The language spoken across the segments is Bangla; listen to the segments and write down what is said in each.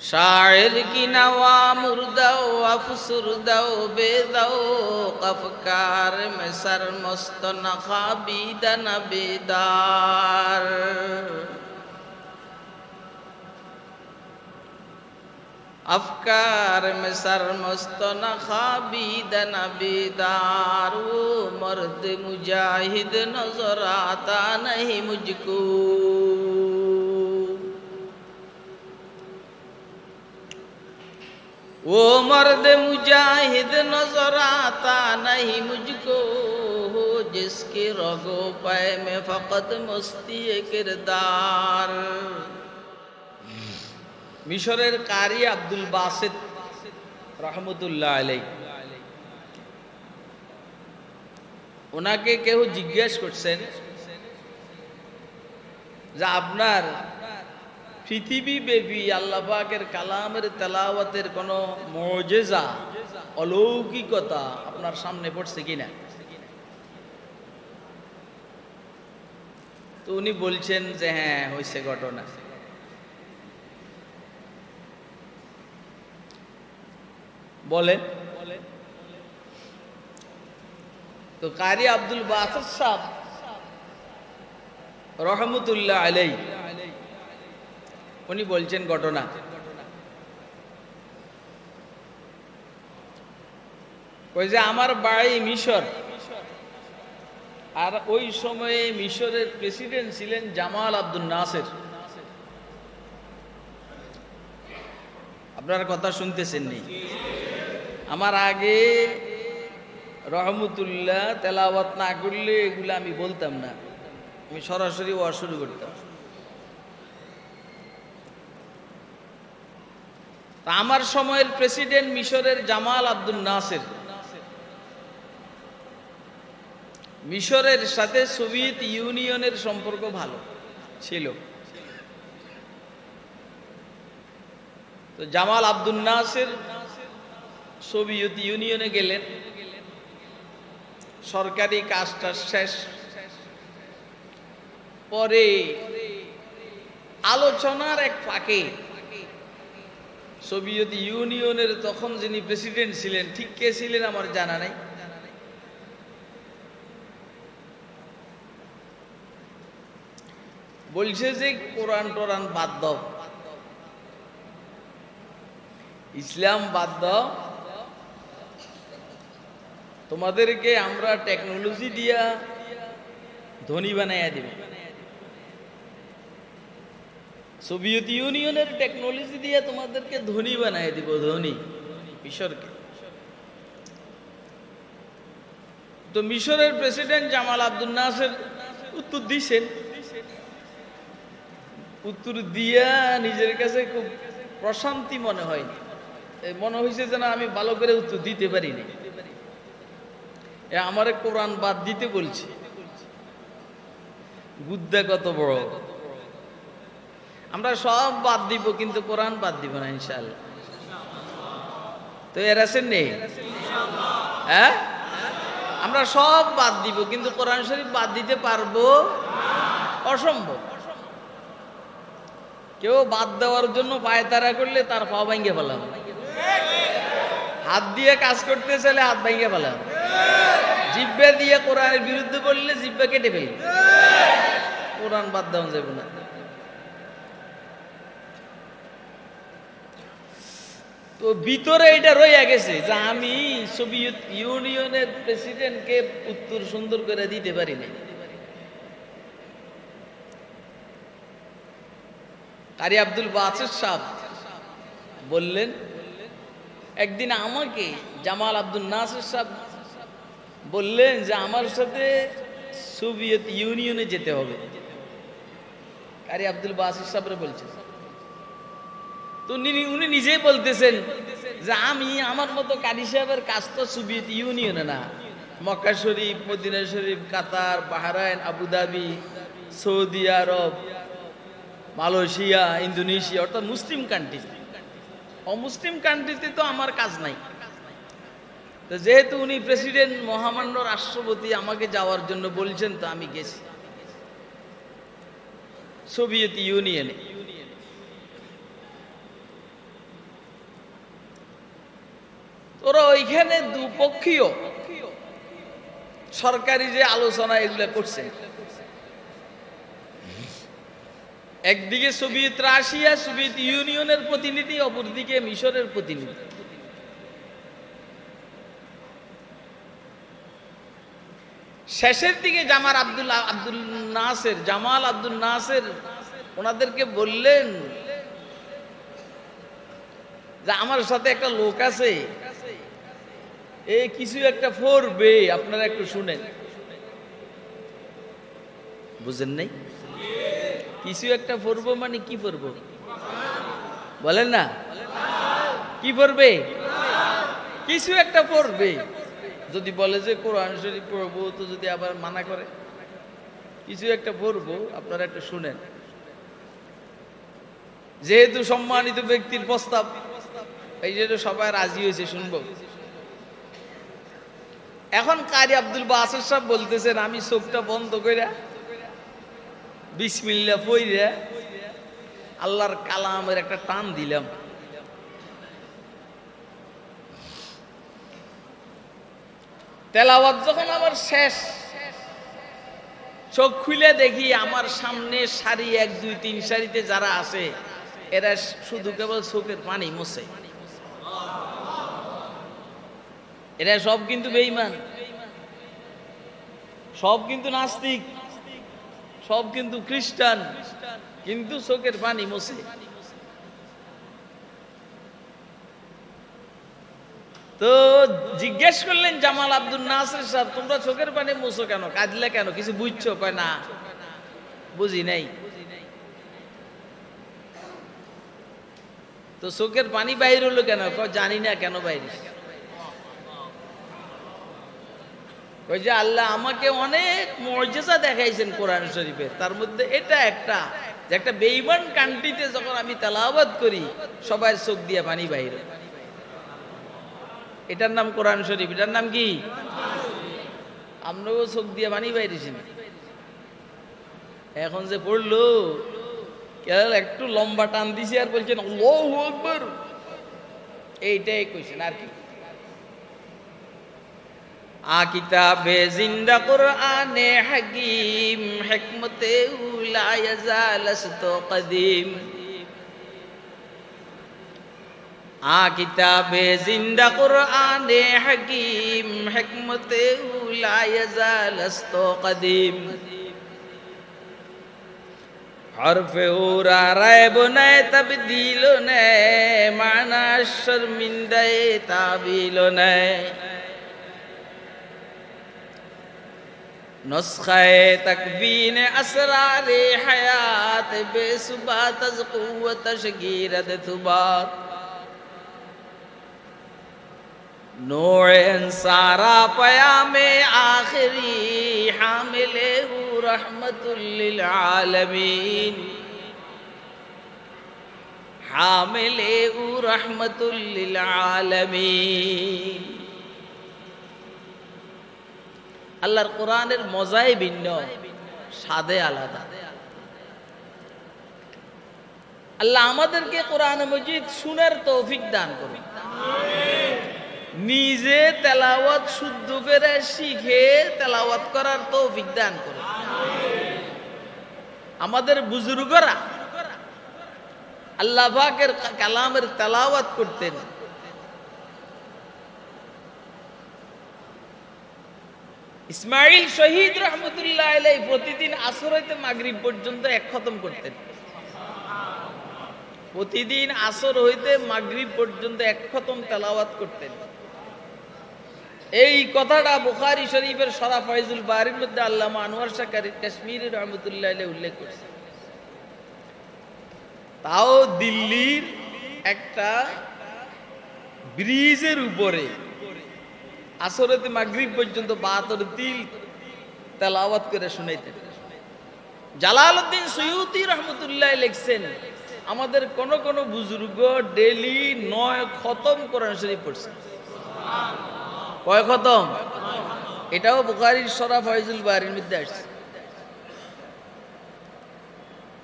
শায়ের কি নওয়া মুরদাও আফসুরদাও বেদাও কফকার মে সরমস্ত নখাবিদা নবেদার افکار میں سرمست نخابید نبیدار وہ مرد مجاہد نظر آتا نہیں مجھ کو नहीं मुझको वो मर्द मुजाहिद नजर आता नहीं मुझको हो जिसके रगो पै में फकत मस्ती किरदार মিশরের কারি আব্দুল বাসেদ রহমতুল্লাহ আলাই ওনাকে কেউ জিজ্ঞেস করছেন যে আপনার পৃথিবী ব্যাপী আল্লাহ পাকের কালামের তেলাওয়াতের কোনো মজেজা, অলৌকিকতা আপনার সামনে পড়ছে কিনা? তো উনি বলছেন যে হ্যাঁ হয়েছে ঘটনা। বলেন। তো কারি আব্দুল বাসর সাহ রহমতুল্লাহ আলাই উনি বলছেন ঘটনা। ওই যে আমার বাড়ি মিশর। আর ওই সময়ে মিশরের প্রেসিডেন্ট ছিলেন জামাল আব্দুল নাসের। আপনার কথা শুনতেছেন নেই আমার আগে রহমতুল্লাহ তেলাওয়াত না করলে এগুলো আমি বলতাম না। আমি সরাসরি ওয়া শুরু করতাম। আমার সময়ের প্রেসিডেন্ট মিশরের জামাল আব্দুল নাসের। মিশরের সাথে সোভিয়েত ইউনিয়নের সম্পর্ক ভালো, ছিল। তো জামাল আব্দুল নাসের সোভিয়েত ইউনিয়নে গেলেন। সরকারি কাজটা শেষ। পরে আলোচনার এক ফাঁকে সোভিয়েত ইউনিয়নের তখন যিনি প্রেসিডেন্ট ছিলেন, ঠিক কে ছিলেন আমার জানা নাই। বলছে যে কোরআন টোরান বাদ দাও। ইসলাম বাদ দাও। তোমাদেরকে আমরা টেকনোলজি দিয়া ধনী বানাইয়া দিব। সোভিয়েত ইউনিয়নের টেকনোলজি দিয়ে তোমাদেরকে ধনী বানাই দিব, ধনী। মিশরকে। তো মিশরের প্রেসিডেন্ট জামাল আব্দুল নাসের উত্তর দিছেন। উত্তর দিয়া নিজের কাছে খুব প্রশান্তি মনে এই মনে হয়েছে যেন আমি ভালো করে উত্তর দিতে পারিনি। আমারে কোরআন বাদ দিতে বলছে। গুদ্দা কত বড়। আমরা সব বাদ দিব, কিন্তু কোরআন বাদ দিব না ইনশাল্লাহ তো এর আছেন নেই? হ্যাঁ? আমরা সব বাদ দিব, কিন্তু কোরআন শরীফ বাদ দিতে পারব? অসম্ভব। কেউ বাদ দেওয়ার জন্য পায়তারা করলে তার পা ভাঙ্গে ফেলাম। হাত দিয়ে কাজ করতে চাইলে হাত ভাঙ্গে ফেলাম। জিব্বে দিয়ে কোরআনের বিরুদ্ধে বললে জিব্বে কেটে ফেলি কোরআন বাদ দেওয়া যাবে না। তো ভিতরে এটা রইয়া গেছে যে আমি সোভিয়েত ইউনিয়নের প্রেসিডেন্টকে উত্তর সুন্দর করে দিতে পারি নাই। কারি আব্দুল বাসের সাহ বললেন, একদিন আমাকে জামাল আব্দুল নাসের সাহ বললেন যে আমার সাথে সোভিয়েত ইউনিয়নে যেতে হবে। কারি আব্দুল বাসির সাহেবরে বলছেন তো উনি নিজেই বলতেছেন যে আমি আমার মতো কারি সাহেবের কাজ তো সোভিয়েত ইউনিয়নে না। Mecca Sharif, Medina Sharif, Qatar, Bahrain, Abu Dhabi, Saudi Arabia, Malaysia, Indonesia, অর্থাৎ মুসলিম কান্ট্রি অমুসলিম কান্ট্রিতে তো আমার কাজ নাই। তো যেহেতু উনি প্রেসিডেন্ট মহামান্য রাষ্ট্রপতি আমাকে যাওয়ার জন্য বলছেন, তো আমি গেছি। সোভিয়েত ইউনিয়নে। তোরা ওইখানে দুপক্ষীয়। সরকারি যে আলোচনা এগুলো করছে। একদিকে সোভিয়েত রাশিয়া, সোভিয়েত ইউনিয়নের প্রতিনিধি, অপরদিকে মিশরের প্রতিনিধি। শেষের দিকে জামার আব্দুল আব্দুল নাসের, জামাল আব্দুল নাসের ওনাদেরকে বললেন যে, আমার সাথে একটা লোক আছে এই কিছু একটা ফোরবে আপনারা একটু শুনেন। বুঝেন নাই? কিছু একটা পড়ব মানে কি পড়ব? বলেন না? কি পড়বে? কিছু একটা পড়বে। যদি বলে যে কোরআন শরীফ পড়ব, তো যদি আবার মানা করে? কিছু একটা পড়ব, আপনারা একটু শুনেন। যেহেতু সম্মানিত ব্যক্তির প্রস্তাব, এই জন্য সবাই রাজি হয়েছে, শুনব। এখন কারি আব্দুল বাসর সাহেব বলতেছেন, আমি চোখটা বন্ধ কইরা বিসমিল্লা পইরা আল্লাহর কালামের একটা টান দিলাম। তেলাওয়াত যখন আমার শেষ, চোখ খুলে দেখি আমার সামনে সারি এক, দুই, তিন সারিতে যারা আছে, এরা শুধু কেবল চোখের পানি মোছে। এরা সব কিন্তু বেইমান সব কিন্তু নাস্তিক। সব কিন্তু খ্রিস্টান। কিন্তু চোখের পানি মোছে। তো জিজ্ঞেস করলেন জামাল আব্দুল নাসির সাহেব, তোমরা চোখের পানি মুছো কেন? কাঁদলে কেন? কিছু বুঝছ? কয়, না, বুঝি নাই। তো চোখের পানি বাইর হলো কেন? জানি না কেন বাইরে ওই যে আল্লাহ আমাকে অনেক মর্যাদা দেখাইছেন কোরআন শরীফের তার মধ্যে এটা একটা, যে একটা বেইমান কান্ট্রিতে যখন আমি তেলাওয়াত করি, সবাই চোখ দিয়ে পানি বাইরে। এটার নাম কোরআন শরীফ, এটার নাম কি? আমরাও চোখ দিয়ে পানি বাইরেছি। এখন যে পড়ল কেবল একটু লম্বা টান দিছে আর বলছেন এইটাই কইছেন আর কি। আ কিতাবে জিন্দা কোরআনে হাকিম, হেকমতে কদিম। আ কিতাবে জিন্দা কোরআনে হাকিম, হেকমতে কদিম। حرف اورا ریب نے تبدیل نے معنی شرمندہ تعبیل নাই نسخه تکوین اسرار حیات بے ثبات از قوت شگیرد ثبات نوع انسارا پیام آخری حامل رحمت للعالمین حامل رحمت للعالمین আল্লাহর কোরআনের মজাই ভিন্ন, স্বাদে আলাদা। আল্লাহ আমাদেরকে কোরআন মজিদ শুনার তৌফিক দান করুন। নিজে তেলাওয়াত শুদ্ধ করে শিখে তেলাওয়াত করার তৌফিক দান করুন। আমাদের বুজুর্গরা আল্লাহ কালামের তেলাওয়াত করতেন। ইসমাইল শহীদ রহমতুল্লাহ আলাই প্রতিদিন আসর হইতে মাগরিব পর্যন্ত এক খতম করতেন। প্রতিদিন আসর হইতে মাগরিব পর্যন্ত এক খতম তেলাওয়াত করতেন। এই কথাটা বুখারি শরীফের সরা ফয়জুল বাড়ির মধ্যে আল্লাহ আনোয়ার শাকারি কাশ্মীর রহমতুল্লাহ আলাই উল্লেখ করছে। তাও দিল্লির একটা ব্রিজের উপরে আসরতে মাগরিব পর্যন্ত বাহাত্তর তিল তেলাওয়াত করে শুনাইতেন। জালালউদ্দিন সৈয়দি রহমতুল্লাহ লিখছেন, আমাদের কোন কোন বুজুর্গ ডেলি নয় খতম কোরআন শরীফ পড়ছে। কয় খতম? এটাও বুখারির সরা ফয়জুল বাড়ির মধ্যে আসছে।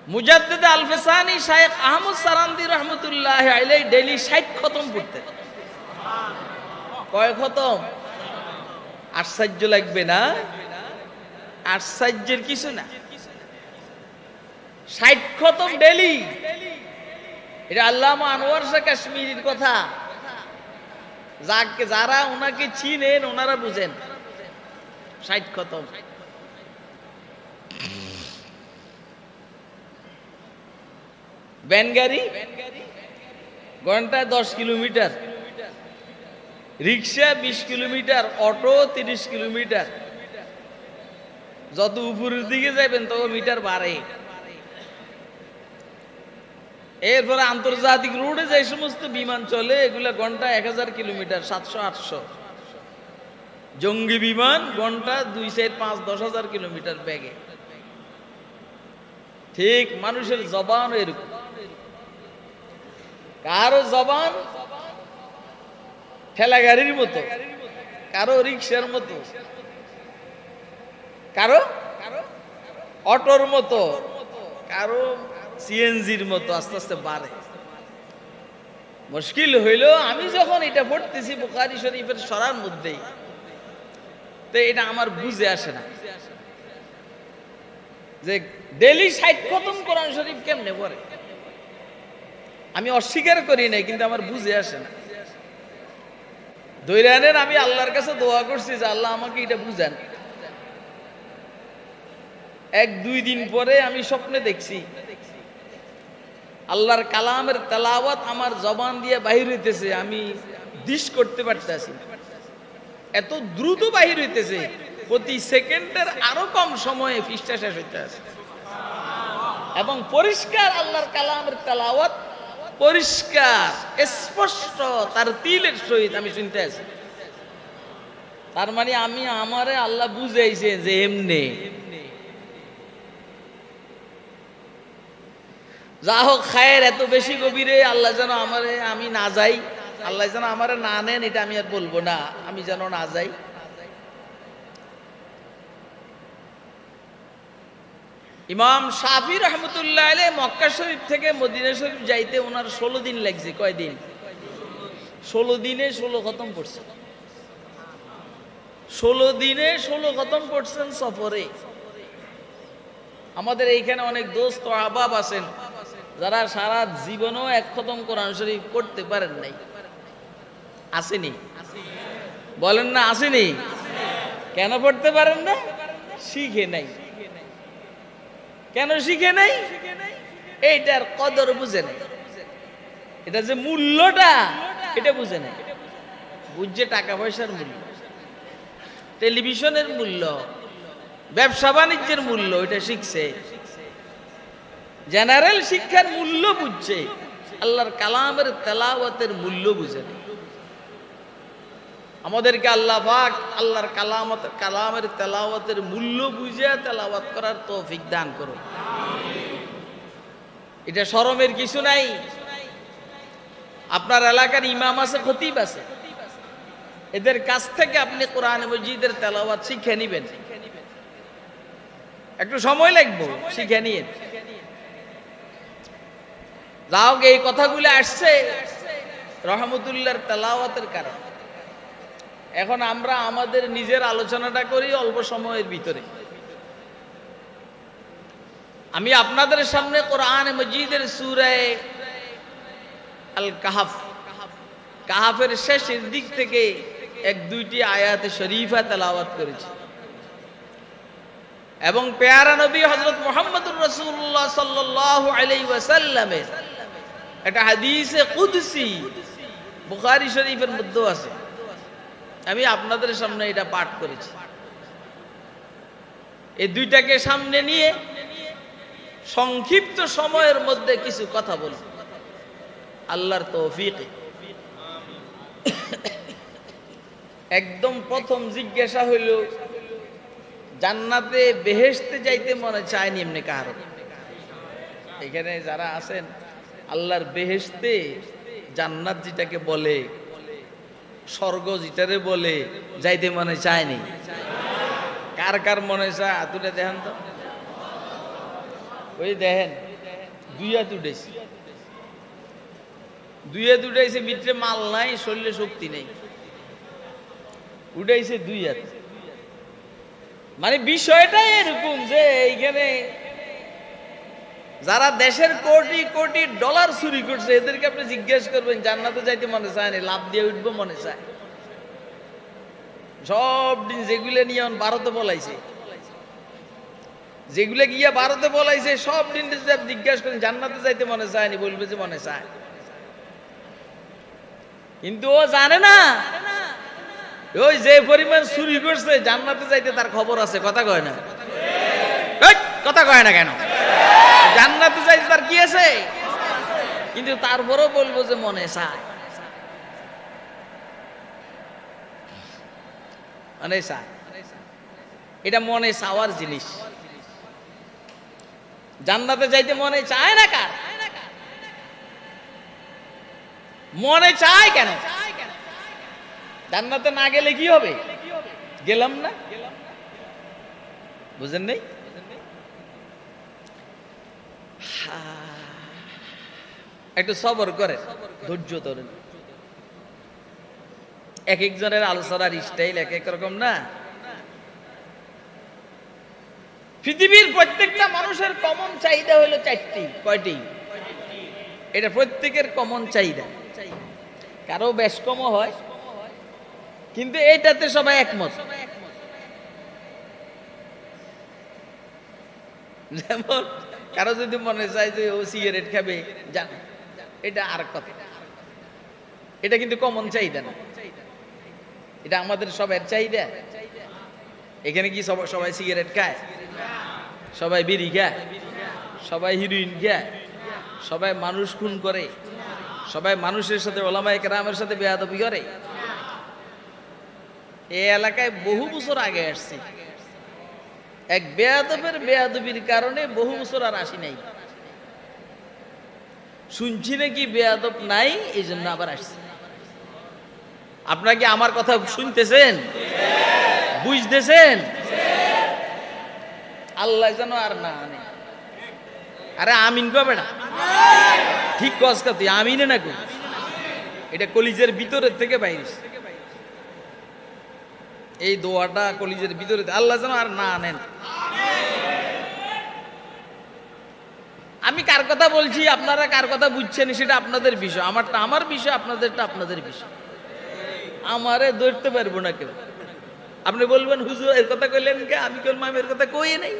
মুজাদ্দিদ আলফেসানি শায়েখ আহমদ সারান্দি রহমতুল্লাহ আলাই ডেলি ষাট খতম পড়তেন। কয় খতম? আশ্চর্য লাগবে না? আশ্চর্যের কিছু না। ডেলি। এটা আনোয়ার শাহ কাশ্মীরের কথা। যাকে যারা ওনাকে চিনেন, ওনারা বুঝেন। ষাট ঘন্টায় দশ কিলোমিটার। রিক্সা বিশ কিলোমিটার, অটো তিরিশ কিলোমিটার। যত উপরের দিকে যাবেন তত মিটার বাড়ে। এরপরে আন্তর্জাতিক রোডে যে সমস্ত বিমান চলে, এগুলা ঘণ্টা এক হাজার কিলোমিটার, সাতশো, আটশো। জঙ্গি বিমান ঘণ্টা দুই চার পাঁচ, দশ হাজার কিলোমিটার ব্যাগে ঠিক মানুষের জবান এরকম। কারও জবান ঠেলা গাড়ির মতো, কারও রিক্সার মতো, কারও, অটোর মতো, কারও সিএনজির মতো আস্তে আস্তে বাড়ে। মুশকিল হইল, আমি যখন এটা পড়তেছি বুখারি শরীফের সরার মধ্যেই, তো এটা আমার বুঝে আসে না। যে ডেলি ষাট খতম কোরআন শরীফ কেমনে পড়ে? আমি অস্বীকার করি নাই, কিন্তু আমার বুঝে আসে না। দৈরানের আমি আল্লাহর কাছে দোয়া করছি যে আল্লাহ আমাকে এটা বুঝান। এক, দুই দিন পরে আমি স্বপ্নে দেখছি, আল্লাহর কালামের তেলাওয়াত আমার জবান দিয়ে বাহির হইতেছে, আমি দিশ করতে পারতেছি এত দ্রুত বাহির হইতেছে, প্রতি সেকেন্ডের আরও কম সময়ে ফিসটা শেষ হইতে আছে এবং পরিষ্কার আল্লাহর কালামের তেলাওয়াত পরিষ্কার, স্পষ্ট, তার তিলের সহিত আমি শুনতে আছি। তার মানে আমি আমারে আল্লাহ বুঝাইছে যে এমনি। যা হোক, খায়ের এত বেশি গভীরে আল্লাহ যেন আমারে, আমি না যাই, আল্লাহ যেন আমারে না নেন, এটা আমি আর বলব না, আমি যেন না যাই। ইমাম শাফি রহমতুল্লাহ আলে মক্কা শরীফ থেকে মদিনা শরীফ যাইতে ওনার ষোলো দিন লাগছে। কয়দিন ষোলো দিনে ষোলো খতম পড়ছে ষোলো দিনে ষোলো খতম পড়ছেন সফরে। আমাদের এইখানে অনেক দোস্ত, আবাব আছেন, যারা সারা জীবনও এক খতম কোরআন শরীফ করতে পারেন নাই। আসেনি? বলেন না, আসেনি? কেন পড়তে পারেন না? শিখে নাই। কেন শিখে নাই? এইটার কদর বুঝে নাই। এটা যে মূল্যটা, এটা বুঝে নাই। বুঝছে টাকা পয়সার মূল্য। টেলিভিশনের মূল্য, ব্যবসা বাণিজ্যের মূল্য, এটা শিখছে। জেনারেল শিক্ষার মূল্য বুঝছে। আল্লাহর কালামের তেলাওয়াতের মূল্য বুঝে নাই। আমাদেরকে আল্লাহ পাক আল্লাহর কালামত, কালামের তেলাওয়াতের মূল্য বুঝে তেলাওয়াত করার তৌফিক দান করো এটা শরমের কিছু নাই। আপনার এলাকার ইমাম আছে, খতিব আছে। এদের কাছ থেকে আপনি কোরআন মজিদের তেলাওয়াত শিখে নিবেন। একটু সময় লাগবে, শিখে নিয়ে যাও এই কথাগুলো আসছে, রহমতুল্লাহর তেলাওয়াতের কারণে। এখন আমরা আমাদের নিজের আলোচনাটা করি অল্প সময়ের ভিতরে। আমি আপনাদের সামনে কোরআন মজিদের সুরায় আল কাহাফ কাহাফের শেষের দিক থেকে এক দুইটি আয়াতে শরীফা তেলাওয়াত করেছি। এবং পেয়ারা নবী হজরত মোহাম্মদুর রসুল্লাহ সাল্লাহ আলাই ওয়াসাল্লামের একটা হাদিসে কুদসি, বুখারি শরীফের মধ্যেও আছে। আমি আপনাদের সামনে এটা পাঠ করেছি। এই দুইটাকে সামনে নিয়ে সংক্ষিপ্ত সময়ের মধ্যে কিছু কথা বলব আল্লাহর তৌফিক। একদম প্রথম জিজ্ঞাসা হইল, জান্নাতে বেহেশতে যাইতে মনে চায়নি এমনি কার? এখানে যারা আছেন, আল্লাহর বেহেশতে জান্নাত যেটাকে বলে স্বর্গ যেটারে বলে যাইতে মনে চায়নি। কার কার মনে চায়? আতুরে দেখেন তো। ওই দেখেন, দুই হাত উঠেছি। দুই হাত মাল নাই, শরীরে শক্তি নেই। উঠাইছে দুই হাত। মানে বিষয়টাই এরকম যে এইখানে যারা দেশের কোটি কোটি ডলার চুরি করছে, এদেরকে আপনি জিজ্ঞেস করবেন, জান্নাতে যাইতে মনে চায় না, লাভ দিয়ে উঠবো মনে চায়। সব দিন যেগুলো নিয়ে ভারতে বলাইছে যেগুলো গিয়া ভারতে বলাইছে সব দিন জিজ্ঞাসা করেন, জান্নাতে যাইতে মনে চায়নি বলবে যে মনে চায়। কিন্তু ও জানে না। ওই যে পরিমাণ চুরি করছে, জান্নাতে যাইতে তার খবর আছে, কথা কয় না? কথা কয় না কেন? জান্নাতে যাইতে তার কি আছে? কিন্তু তারপরেও বলব যে মনে চায়। মনে চায়। এটা মনে চাওয়ার জিনিস। জান্নাতে যাইতে মনে চায় না কার? মনে চায় কেন? জান্নাতে না গেলে কি হবে? গেলাম না? বুঝেন নেই? একটু সবর করে, ধৈর্য ধরেন এক একজনের আলোচনার স্টাইল এক এক রকম না? পৃথিবীর প্রত্যেকটা মানুষের কমন চাহিদা হলো চারটি, কয়টি? এটা প্রত্যেকের কমন চাহিদা। কারও বেশ কম হয়, কিন্তু এইটাতে সবাই একমত। যেমন কারও যদি মনে চায় যে ও সিগারেট খাবে, যান। এটা আর কথা। এটা কিন্তু কমন চাহিদা না। এটা আমাদের সবার চাহিদা। এখানে কি সব- সবাই সিগারেট খায়? সবাই বিড়ি খায়? সবাই হিরোইন খায়? সবাই মানুষ খুন করে? সবাই মানুষের সাথে, ওলামায় কেরামের সাথে বেয়াদবি করে? এই এলাকায় বহু বছর আগে আসছি। এক বেয়াদবের বেয়াদবির কারণে বহু বছর আর আসি নাই। শুনছি নাকি বেয়াদব নাই এই জন্য আবার আসছি। আপনারা কি আমার কথা শুনতেছেন? বুঝতেছেন? আল্লাহ যেন আর না আনে। আরে আমিন কবে না ঠিক কস কা তুই, আমিনে না এটা কলিজের ভিতরের থেকে বাইরে এই দোয়াটা কলিজের ভিতরে আল্লাহ যেন আর না আনেন আমি কার কথা বলছি? আপনারা কার কথা বুঝছেন? সেটা আপনাদের বিষয়। আমারটা আমার বিষয়, আপনাদেরটা আপনাদের বিষয়। আমারে ধরতে পারব না কেউ। আপনি বলবেন, হুজুর, এর কথা কইলেন কে? আমি কেন মামের কথা কই নাই?